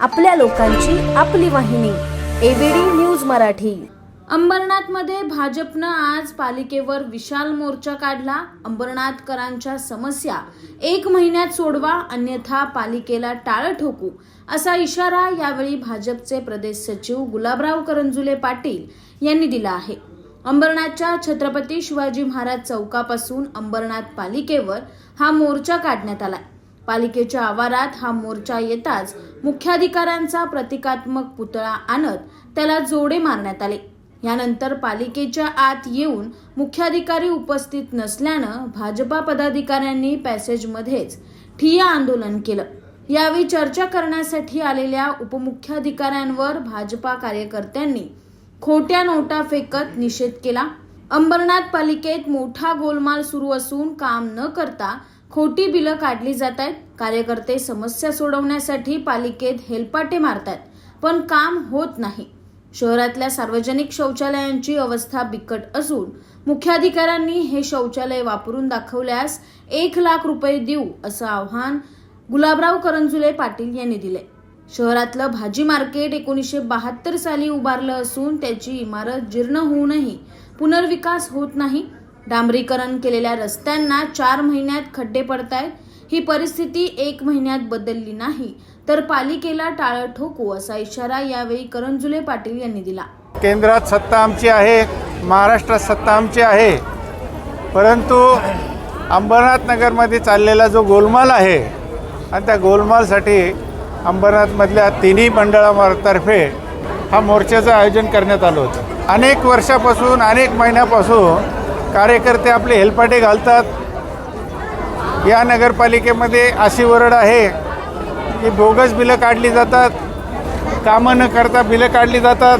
आपल्या लोकांची आपली वाहिनी एबीडी न्यूज मराठी. अंबरनाथमध्ये भाजपनं आज पालिकेवर विशाल मोर्चा काढला. अंबरनाथकरांच्या समस्या एक महिन्यात सोडवा अन्यथा पालिकेला टाळं ठोकू असा इशारा यावेळी भाजपचे प्रदेश सचिव गुलाबराव करंजुले पाटील यांनी दिला आहे. अंबरनाथच्या छत्रपती शिवाजी महाराज चौकापासून अंबरनाथ पालिकेवर हा मोर्चा काढण्यात आलाय. पालिकेच्या आवारात हा मोर्चा येताच मुख्याधिकाऱ्यांचा प्रतिकात्मक पुतळा आणत त्याला जोडे मारण्यात आले. यानंतर पालिकेच्या आत येऊन मुख्याधिकारी उपस्थित नसल्यानं भाजपा पदाधिकाऱ्यांनी पॅसेजमध्येच ठिया आंदोलन केलं. यावेळी चर्चा करण्यासाठी आलेल्या उपमुख्याधिकाऱ्यांवर भाजपा कार्यकर्त्यांनी खोट्या नोटा फेकत निषेध केला. अंबरनाथ पालिकेत मोठा गोलमाल सुरू असून काम न करता खोटी बिलं काढली जात आहेत कार्यकर्ते समस्या सोडवण्यासाठी पालिकेत हेलपाटे मारतात पण काम होत नाही. शहरातल्या सार्वजनिक शौचालयांची अवस्था बिकट असून मुख्याधिकाऱ्यांनी हे शौचालय वापरून दाखवल्यास एक लाख रुपये देऊ असं आव्हान गुलाबराव करंजुले पाटील यांनी दिले. शहरातलं भाजी मार्केट एकोणीसशे बहात्तर साली उभारलं असून त्याची इमारत जीर्ण होऊनही पुनर्विकास होत नाही. डांबरीकरण केलेल्या रस्त्यांना चार महिन्यात खड्डे पडतायत. ही परिस्थिती एक महिन्यात बदलली नाही. तर पालिकेला टाळं ठोकू असा इशारा यावेळी करंजुले पाटील यांनी दिला. केंद्रात सत्ता आमची आहे महाराष्ट्रात सत्ता आमची आहे. परंतु अंबरनाथ नगरमध्ये चाललेला जो गोलमाल आहे आणि त्या गोलमालसाठी अंबरनाथमधल्या तिन्ही मंडळातर्फे हा मोर्चाचं आयोजन करण्यात आलं होतं. अनेक वर्षापासून अनेक महिन्यापासून कार्यकर्ते आपले हेलपाटे घालतात. या नगरपालिकेमध्ये अशी वरड आहे की बोगस बिलं काढली जातात कामं न करता बिलं काढली जातात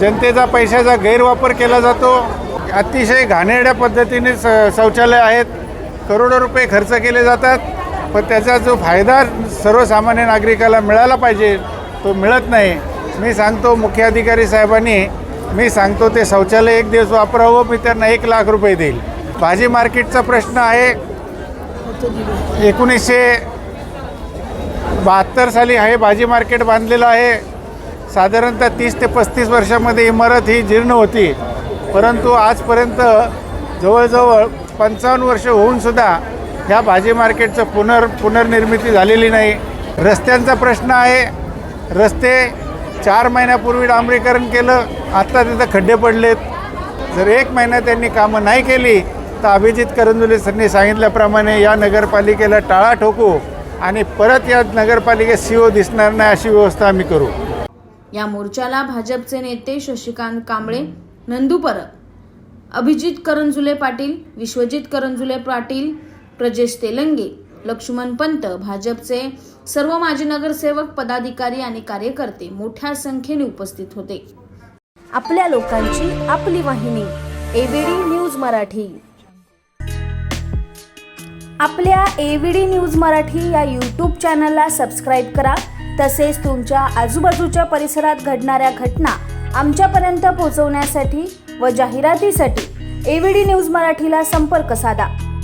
जनतेचा पैशाचा गैरवापर केला जातो. अतिशय घाणेरड्या पद्धतीने स शौचालय आहेत. करोडो रुपये खर्च केले जातात पण त्याचा जो फायदा सर्वसामान्य नागरिकाला मिळाला पाहिजे तो मिळत नाही. मी सांगतो मुख्याधिकारी साहेबांनी मी सांगतो ते शौचालय एक दिवस वापरावं मी त्यांना एक लाख रुपये देईल. भाजी मार्केटचा प्रश्न आहे. एकोणीसशे बहात्तर साली हे भाजी मार्केट बांधलेलं आहे. साधारणतः तीस ते पस्तीस वर्षामध्ये इमारत ही जीर्ण होती. परंतु आजपर्यंत जवळजवळ पंचावन्न वर्ष होऊनसुद्धा ह्या भाजी मार्केटचं पुनर् पुनर्निर्मिती झालेली नाही. रस्त्यांचा प्रश्न आहे. रस्ते चार महिन्यापूर्वी डांबरीकरण केलं आत्ता तिथं खड्डे पडलेत. जर एक महिना त्यांनी कामं नाही केली तर अभिजित करंजुले सरनी सांगितल्याप्रमाणे या नगरपालिकेला टाळा ठोकू आणि परत या नगरपालिकेत सीओ दिसणार नाही अशी व्यवस्था आम्ही करू. या मोर्चाला भाजपचे नेते शशिकांत कांबळे नंदू परब अभिजित करंजुले पाटील विश्वजित करंजुले पाटील प्रजेश तेलंगे लक्ष्मण पंत भाजपचे सर्व माजी नगरसेवक पदाधिकारी आणि कार्यकर्ते मोठ्या संख्येने उपस्थित होते. आपल्या लोकांची आपली वाहिनी एबीडी न्यूज मराठी. आपल्या एबीडी न्यूज मराठी या यूट्यूब चॅनलला सबस्क्राईब करा. तसेच तुमच्या आजूबाजूच्या परिसरात घडणाऱ्या घटना आमच्यापर्यंत पोहोचवण्यासाठी व जाहिरातीसाठी एबीडी न्यूज मराठीला संपर्क साधा.